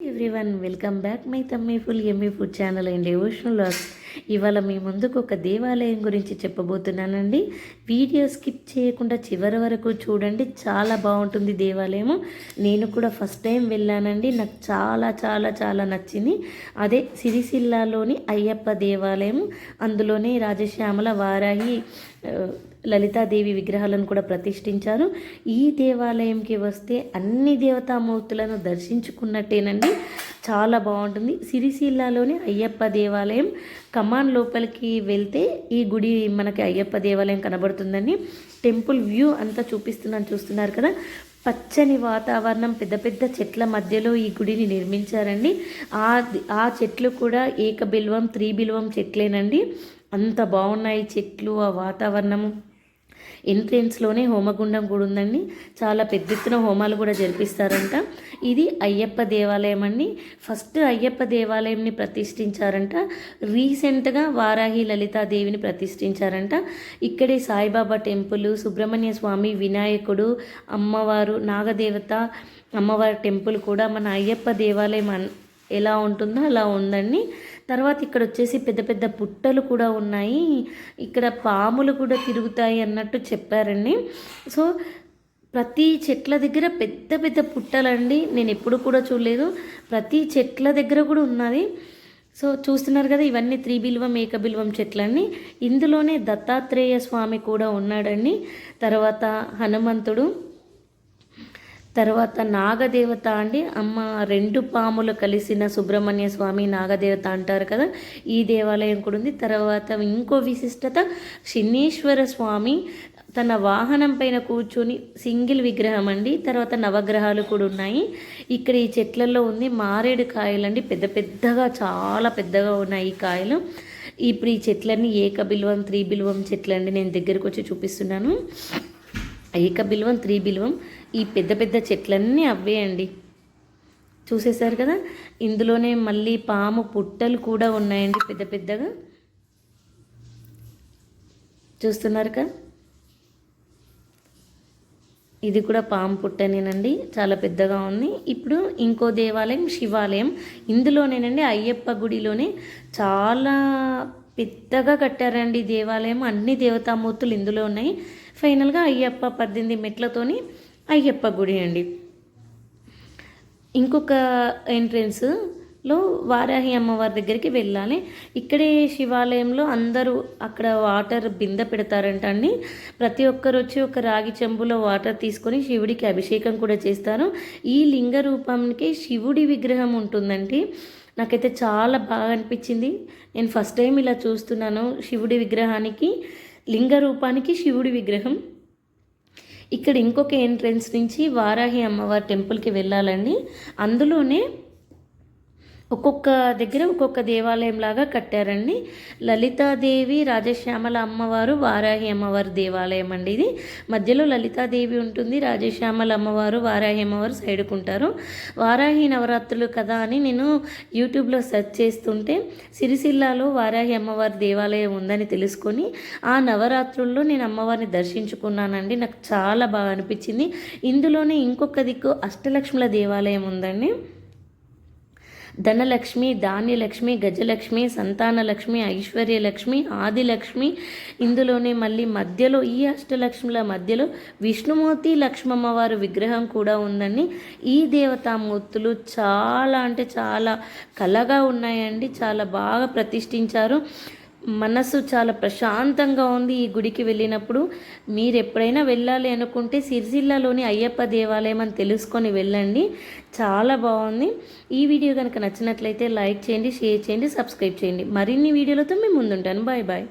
Everyone welcome back. My tummy full Emmy food channel and devotional logs ఇవాళ మీ ముందుకు ఒక దేవాలయం గురించి చెప్పబోతున్నానండి. వీడియో స్కిప్ చేయకుండా చివరి వరకు చూడండి. చాలా బాగుంటుంది దేవాలయము. నేను కూడా ఫస్ట్ టైం వెళ్ళానండి. నాకు చాలా చాలా చాలా నచ్చింది. అదే సిరిసిల్లాలోని అయ్యప్ప దేవాలయం అందులోనే రాజశ్యామల వారాహి లలితాదేవి విగ్రహాలను కూడా ప్రతిష్ఠించారు. ఈ దేవాలయంకి వస్తే అన్ని దేవతామూర్తులను దర్శించుకున్నట్టేనండి. చాలా బాగుంటుంది. సిరిసిల్లాలోని అయ్యప్ప దేవాలయం కమాన్ లోపలికి వెళ్తే ఈ గుడి మనకి అయ్యప్ప దేవాలయం కనబడుతుందండి. టెంపుల్ వ్యూ అంతా చూపిస్తున్నాను చూస్తున్నారు కదా. పచ్చని వాతావరణం పెద్ద పెద్ద చెట్ల మధ్యలో ఈ గుడిని నిర్మించారండి. ఆ ఆ చెట్లు కూడా ఏక బిల్వం త్రీ బిల్వం చెట్లేనండి. అంత బాగున్నాయి చెట్లు ఆ వాతావరణము ఎంట్రెన్స్లోనే హోమగుండం కూడా ఉందండి. చాలా పెద్ద ఎత్తున హోమాలు కూడా జరిపిస్తారంట. ఇది అయ్యప్ప దేవాలయం అండి. ఫస్ట్ అయ్యప్ప దేవాలయంని ప్రతిష్ఠించారంట. రీసెంట్గా వారాహి లలితాదేవిని ప్రతిష్ఠించారంట. ఇక్కడే సాయిబాబా టెంపుల్ సుబ్రహ్మణ్య స్వామి వినాయకుడు అమ్మవారు నాగదేవత అమ్మవారి టెంపుల్ కూడా మన అయ్యప్ప దేవాలయం ఎలా ఉంటుందో అలా ఉందండి. తర్వాత ఇక్కడ వచ్చేసి పెద్ద పెద్ద పుట్టలు కూడా ఉన్నాయి. ఇక్కడ పాములు కూడా తిరుగుతాయి అన్నట్టు చెప్పారండి. సో ప్రతి చెట్ల దగ్గర పెద్ద పెద్ద పుట్టలండి. నేను ఎప్పుడు కూడా చూడలేదు. ప్రతి చెట్ల దగ్గర కూడా ఉన్నది. సో చూస్తున్నారు కదా ఇవన్నీ త్రీ బిల్వం ఏక బిల్వం చెట్లన్నీ. ఇందులోనే దత్తాత్రేయ స్వామి కూడా ఉన్నాడండి. తర్వాత హనుమంతుడు తర్వాత నాగదేవత అండి. అమ్మ రెండు పాములు కలిసిన సుబ్రహ్మణ్య స్వామి నాగదేవత అంటారు కదా ఈ దేవాలయం కూడా ఉంది. తర్వాత ఇంకో విశిష్టత శనీశ్వర స్వామి తన వాహనం పైన కూర్చొని సింగిల్ విగ్రహం అండి. తర్వాత నవగ్రహాలు కూడా ఉన్నాయి. ఇక్కడ ఈ చెట్లలో ఉంది మారేడు కాయలు అండి పెద్ద పెద్దగా చాలా పెద్దగా ఉన్నాయి ఈ కాయలు. ఇప్పుడు ఈ చెట్లన్నీ ఏక బిల్వం త్రీ బిల్వం చెట్లండి. నేను దగ్గరకు వచ్చి చూపిస్తున్నాను. ఏక బిల్వం త్రీ బిల్వం ఈ పెద్ద పెద్ద చెట్లన్నీ అవే అండి. చూసేశారు కదా? ఇందులోనే మళ్ళీ పాము పుట్టలు కూడా ఉన్నాయండి పెద్ద పెద్దగా. చూస్తున్నారు కదా? ఇది కూడా పాము పుట్టనేనండి. చాలా పెద్దగా ఉంది. ఇప్పుడు ఇంకో దేవాలయం శివాలయం. ఇందులోనేనండి అయ్యప్ప గుడిలోనే చాలా పెద్దగా కట్టారండి దేవాలయం. అన్ని దేవతామూర్తులు ఇందులో ఉన్నాయి. ఫైనల్గా అయ్యప్ప పద్దెనిమిది మెట్లతోని అయ్యప్ప గుడి అండి. ఇంకొక ఎంట్రెన్స్లో వారాహి అమ్మవారి దగ్గరికి వెళ్ళాలి. ఇక్కడే శివాలయంలో అందరూ అక్కడ వాటర్ బిందె పెడతారంట అండి. ప్రతి ఒక్కరు వచ్చి ఒక రాగి చెంబులో వాటర్ తీసుకొని శివుడికి అభిషేకం కూడా చేస్తారు. ఈ లింగ రూపానికి శివుడి విగ్రహం ఉంటుందండి. నాకైతే చాలా బాగా అనిపించింది. నేను ఫస్ట్ టైం ఇలా చూస్తున్నాను శివుడి విగ్రహానికి. లింగ రూపానికి శివుడి విగ్రహం. ఇక్కడ ఇంకొక ఎంట్రెన్స్ నుంచి వారాహి అమ్మవారి టెంపుల్కి వెళ్ళాలండి. అందులోనే ఒక్కొక్క దగ్గర ఒక్కొక్క దేవాలయం లాగా కట్టారండి. లలితాదేవి రాజశ్యామల అమ్మవారు వారాహి అమ్మవారి దేవాలయం అండి ఇది. మధ్యలో లలితాదేవి ఉంటుంది రాజశ్యామల అమ్మవారు వారాహి అమ్మవారు సైడుకుంటారు వారాహి నవరాత్రులు కదా అని నేను యూట్యూబ్లో సెర్చ్ చేస్తుంటే సిరిసిల్లాలో వారాహి అమ్మవారి దేవాలయం ఉందని తెలుసుకొని ఆ నవరాత్రుల్లో నేను అమ్మవారిని దర్శించుకున్నానండి. నాకు చాలా బాగా అనిపించింది. ఇందులోనే ఇంకొక దిక్కు అష్టలక్ష్ముల దేవాలయం ఉందండి. ధనలక్ష్మి ధాన్యలక్ష్మి గజలక్ష్మి సంతానలక్ష్మి ఐశ్వర్యలక్ష్మి ఆదిలక్ష్మి. ఇందులోనే మళ్ళీ మధ్యలో ఈ అష్టలక్ష్ముల మధ్యలో విష్ణుమూర్తి లక్ష్మమ్మవారి విగ్రహం కూడా ఉందండి. ఈ దేవతామూర్తులు చాలా అంటే చాలా కలగా ఉన్నాయండి. చాలా బాగా ప్రతిష్ఠించారు. మనసు చాలా ప్రశాంతంగా ఉంది ఈ గుడికి వెళ్ళినప్పుడు. మీరు ఎప్పుడైనా వెళ్ళాలి అనుకుంటే సిరిసిల్లాలోని అయ్యప్ప దేవాలయం అని తెలుసుకొని వెళ్ళండి. చాలా బాగుంది. ఈ వీడియో కనుక నచ్చినట్లయితే లైక్ చేయండి షేర్ చేయండి సబ్స్క్రైబ్ చేయండి. మరిన్ని వీడియోలతో మేము ముందుంటాను. Bye bye.